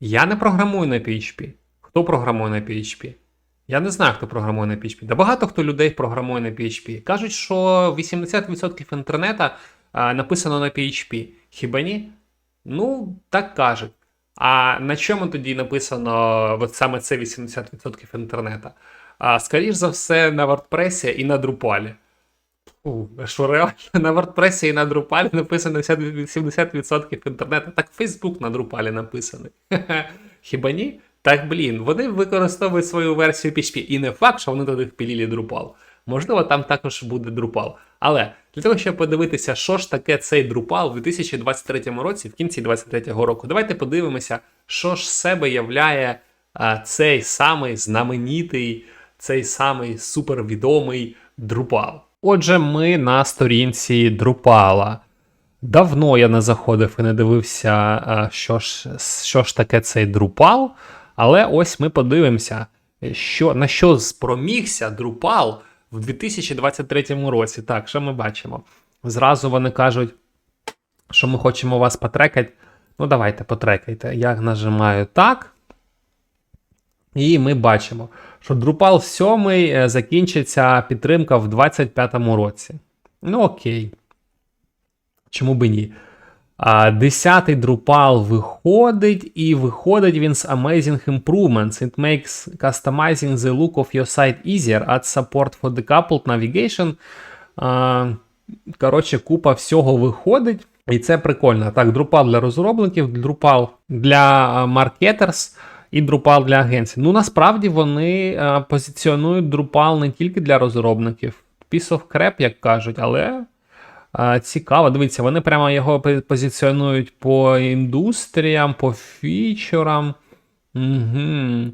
Я не програмую на PHP. Хто програмує на PHP? Я не знаю, хто програмує на PHP. Да багато хто людей програмує на PHP. Кажуть, що 80% інтернету а, написано на PHP. Хіба ні? Ну, так кажуть. А на чому тоді написано от саме це 80% інтернету? А, скоріш за все, на WordPress і на Drupal. Що реально на WordPress і на Drupal написано 70% інтернету. Так Facebook на Drupal написаний. Хіба ні? Так, блін, вони використовують свою версію PHP. І не факт, що вони туди впілили Drupal. Можливо, там також буде Drupal. Але для того, щоб подивитися, що ж таке цей Drupal у 2023 році, в кінці 2023 року, давайте подивимося, що ж себе являє а, цей самий знаменитий, цей самий супервідомий Drupal. Отже, ми на сторінці Drupal. Давно я не заходив і не дивився, що ж, що ж таке цей Drupal. Але ось ми подивимося, що, на що спромігся Drupal в 2023 році. Так, що ми бачимо? Зразу вони кажуть, що ми хочемо вас потрекати. Ну, давайте потрекайте. Я нажимаю так. І ми бачимо, що Drupal 7 е, закінчиться підтримка в 2025 році. Ну, окей. Чому би ні? А, Десятий Drupal виходить, і виходить він з Amazing Improvements. It makes customizing the look of your site easier. Add support for decoupled navigation. А, Коротше, купа всього виходить. І це прикольно. Так, Drupal для розробників, Drupal для marketers і Drupal для агенцій. Ну, насправді вони а, позиціонують Drupal не тільки для розробників. Piece of crap, як кажуть, але. А, Цікаво, дивіться, вони прямо його позиціонують по індустріям, по фічерам. Угу.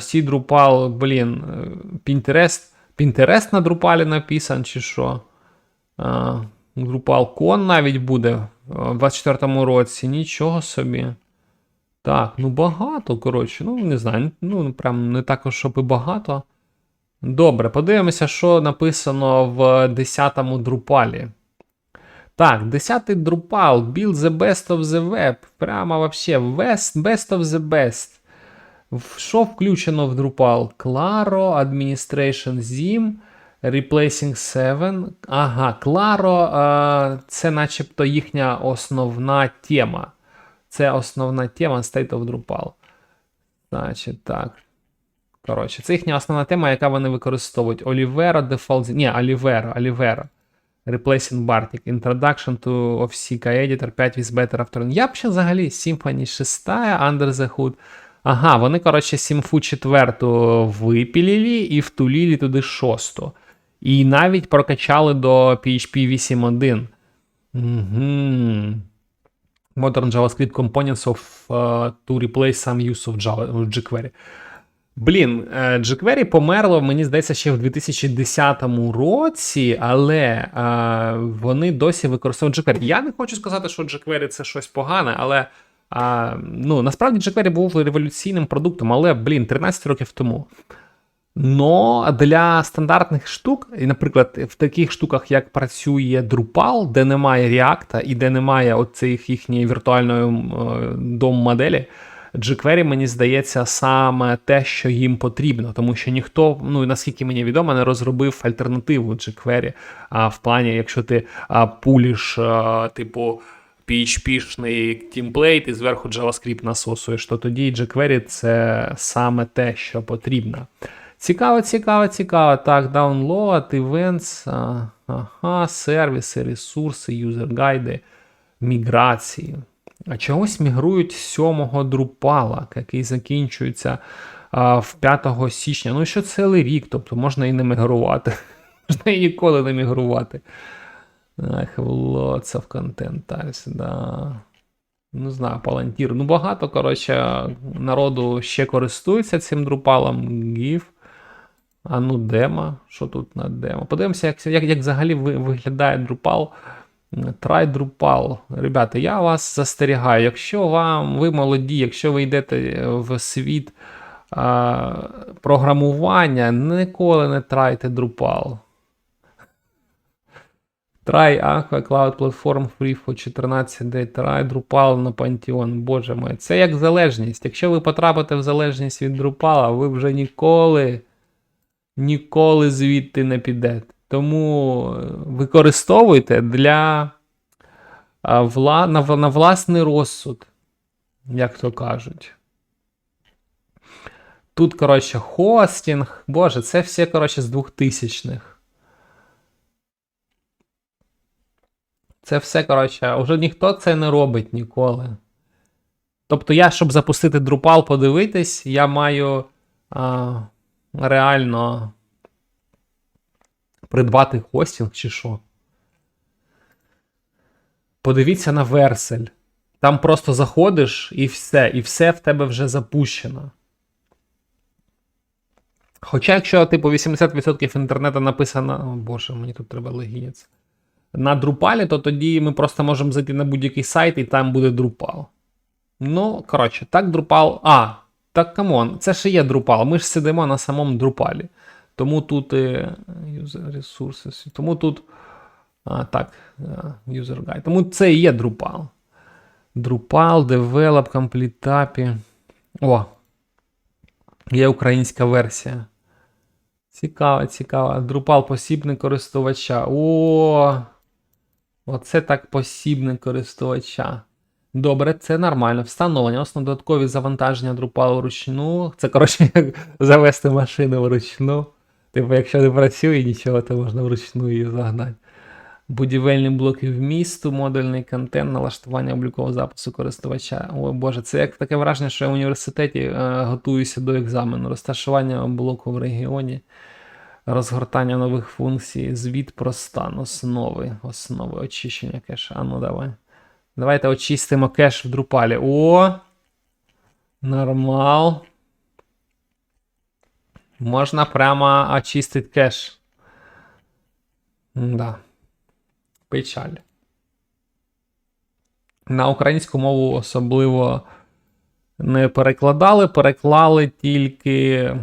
Сі Drupal, блін, е, Pinterest. Pinterest на Drupal написан, чи що? Drupal Con навіть буде е, в 24-му році. Нічого собі. Так, ну багато, коротше, ну не знаю, ну прям не також, щоб і багато. Добре, подивимося, що написано в 10-му Drupal. Так, 10-й Drupal, build the best of the web. Прямо вообще best, best of the best. Що включено в Drupal? Claro, Administration Zim, Replacing 7. Ага, Claro це начебто їхня основна тема. Це основна тема State of Drupal. Значить, так. Коротше, це їхня основна тема, яка вони використовують. Olivero, Default. Ні, Olivero, Olivero. Replacing Bartik. Introduction to OFCK Editor 5 with better after. Я б ще взагалі Symfony 6, Under the Hood. Ага, вони, коротше, Сімфу 4 випілили і втулили туди шосту. І навіть прокачали до PHP 8.1. Угу. Modern JavaScript components of uh, to replace some use of Java, jQuery. Блін, е, jQuery померло, мені здається, ще в 2010 році, але е, вони досі використовують jQuery. Я не хочу сказати, що jQuery це щось погане, але е, ну, насправді jQuery був революційним продуктом, але, блін, 13 років тому. Но для стандартних штук, і, наприклад, в таких штуках, як працює Drupal, де немає React і де немає оцих їхньої віртуальної е, дом-моделі, jQuery, мені здається, саме те, що їм потрібно, тому що ніхто, ну наскільки мені відомо, не розробив альтернативу jQuery. А в плані, якщо ти а, пуліш, а, типу. PHP-шний тімплейт і зверху JavaScript насосуєш, то тоді jQuery це саме те, що потрібно. Цікаво, цікаво, цікаво. Так, download, events, ага, сервіси, ресурси, юзер-гайди, міграції. А чогось мігрують з 7-го Drupal, який закінчується а, в 5 січня. Ну, що цілий рік, тобто можна і не мігрувати. Можна і ніколи не мігрувати. Ах, lots of content да. Не знаю, Palantir. Ну, багато, коротше, народу ще користується цим друпалом. GIF. А ну, демо. Що тут на демо? Подивимося, як, як, як взагалі виглядає Drupal. Try Drupal. Ребята, я вас застерігаю. Якщо вам ви молоді, якщо ви йдете в світ а, програмування, ніколи не трайте Drupal. Try Aqua Cloud Platform Free for 14 day. Try Drupal на Pantheon. Боже мой, це як залежність. Якщо ви потрапите в залежність від Drupal, ви вже ніколи, ніколи звідти не підете. Тому е, використовуйте для вла, на, на власний розсуд, як то кажуть. Тут, коротше, хостінг. Боже, це все, коротше, з 2000-х. Це все, коротше, вже ніхто це не робить ніколи. Тобто, я, щоб запустити Drupal, подивитись, я маю а, реально придбати хостінг чи що. Подивіться на Версель. Там просто заходиш і все, і все в тебе вже запущено. Хоча, якщо, типу, 80% інтернету написано. О Боже, мені тут треба логінець. На Drupal, то тоді ми просто можемо зайти на будь-який сайт, і там буде Drupal. Ну, коротше, так Drupal. А, так камон, це ж є Drupal. Ми ж сидимо на самому Drupal. Тому тут. е, User resources. Тому тут. А, так, е, User Guide. Тому це і є Drupal. Drupal, Develop, Complete. О! Є українська версія. Цікаво, цікаво. Drupal посібник користувача. О! Оце так посібник користувача. Добре, це нормально. Встановлення. Основно додаткові завантаження Drupal вручну. Це, коротше, як завести машину вручну. Типу, якщо не працює нічого, то можна вручну її загнати. Будівельні блоки вмісту, модульний контент, налаштування облікового запису користувача. О Боже, це як таке враження, що я в університеті е, готуюся до екзамену. Розташування блоку в регіоні, розгортання нових функцій, звіт про стан, основи, основи очищення кеша. А ну давай. Давайте очистимо кеш в Drupal. О! Нормал. Можна прямо очистити кеш. Да. Печаль. На українську мову особливо не перекладали, переклали тільки.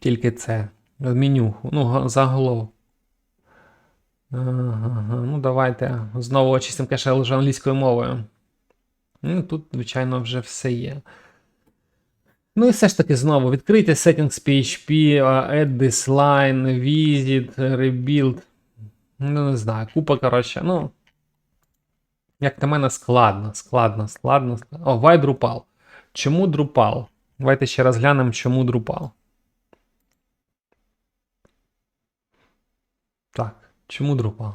Тільки це. Менюху. Ну, заголовок. Ага, ну давайте знову очистимо кеше лише англійською мовою. Ну, тут, звичайно, вже все є. Ну і все ж таки знову відкрийте settings PHP, add this line, visit, rebuild. Ну, не знаю, купа, коротше, ну. Як на мене, складно, складно, складно. складно. О, why Drupal? Чому Drupal? Давайте ще раз глянемо, чому Drupal. Так, чому Drupal?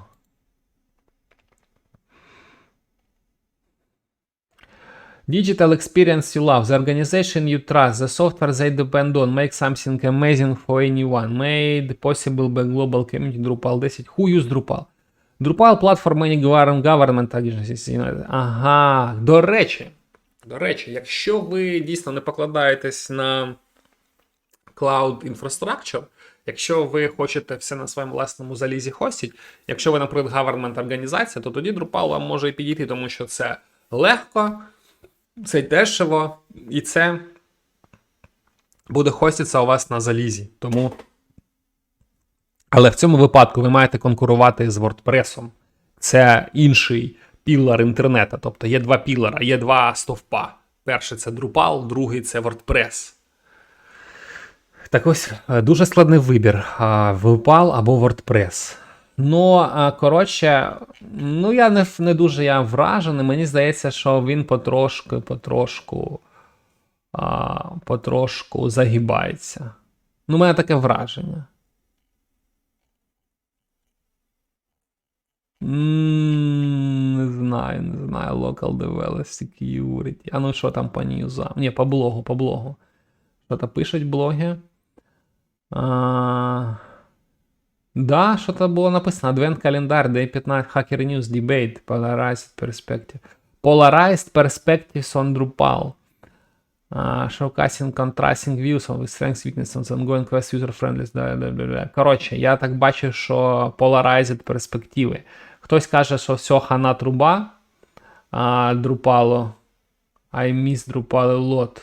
Digital experience you love, the organization you trust, the software they depend on, make something amazing for anyone, made possible by global community Drupal 10. Who use Drupal? Drupal platform govern- government agencies. Ага, до речі, до речі, якщо ви дійсно не покладаєтесь на Cloud Infrastructure, якщо ви хочете все на своєму власному залізі хостіть, якщо ви, наприклад, government організація, то тоді Drupal вам може і підійти, тому що це легко, це дешево, і це буде хоститися у вас на залізі. Тому. Але в цьому випадку ви маєте конкурувати з WordPress. Це інший пілар інтернету. Тобто є два пілара, є два стовпа. Перший це Drupal, другий це WordPress. Так ось е, дуже складний вибір: Drupal або WordPress. Ну, коротше, ну я не, не дуже я вражений. Мені здається, що він потрошку, потрошку, а, потрошку загибається. Ну, у мене таке враження. Не знаю, не знаю. Local Development Security. А ну що там по ньюзам? Ні, по блогу, по блогу. Що то пишуть блоги? Да, що-то було написано. Advent календар, Day 15 Hacker News, Debate, Polarized Perspective. Polarized Perspectives on Drupal. Uh, showcasing contrasting views on strengths, weaknesses, ongoing quest user friendly. Да, да, да, да. Коротше, я так бачу, що polarized перспективи. Хтось каже, що все хана труба, а Drupal. I miss Drupal a lot.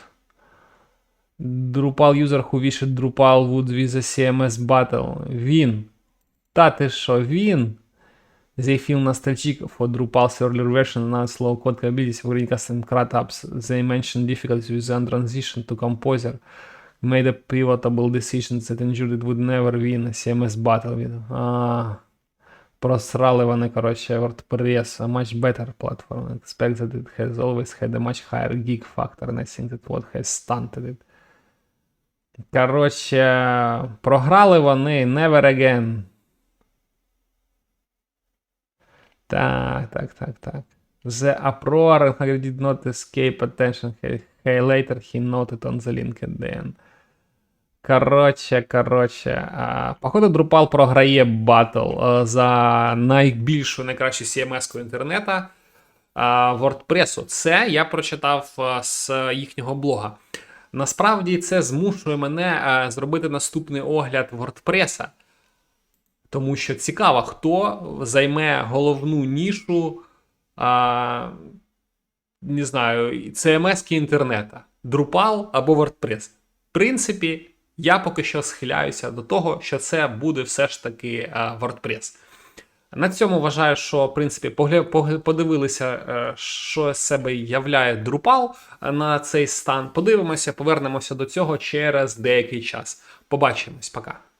Drupal user who wished Drupal would with a CMS battle. Він. Та ти що, він? They feel nostalgic for Drupal's earlier version and now slow code capabilities for running custom cratups. They mentioned difficulties with the transition to Composer. Made a pivotable decision that ensured it would never win a CMS battle with. А, просрали вони, коротше, WordPress, a much better platform. I expect that it has always had a much higher geek factor, and I think that what has stunted it. Коротше, програли вони Never Again. Так, так, так, так. The uproar did not escape attention. He, he later he noted on the LinkedIn. Коротше, коротше. Походу, Drupal програє батл за найбільшу, найкращу CMS-ку інтернета WordPress. Це я прочитав з їхнього блога. Насправді це змушує мене зробити наступний огляд WordPress. Тому що цікаво, хто займе головну нішу, а, не знаю, CMS інтернета, Drupal або WordPress. В принципі, я поки що схиляюся до того, що це буде все ж таки WordPress. На цьому вважаю, що в принципі подивилися, е, що з себе являє Drupal на цей стан. Подивимося, повернемося до цього через деякий час. Побачимось, пока.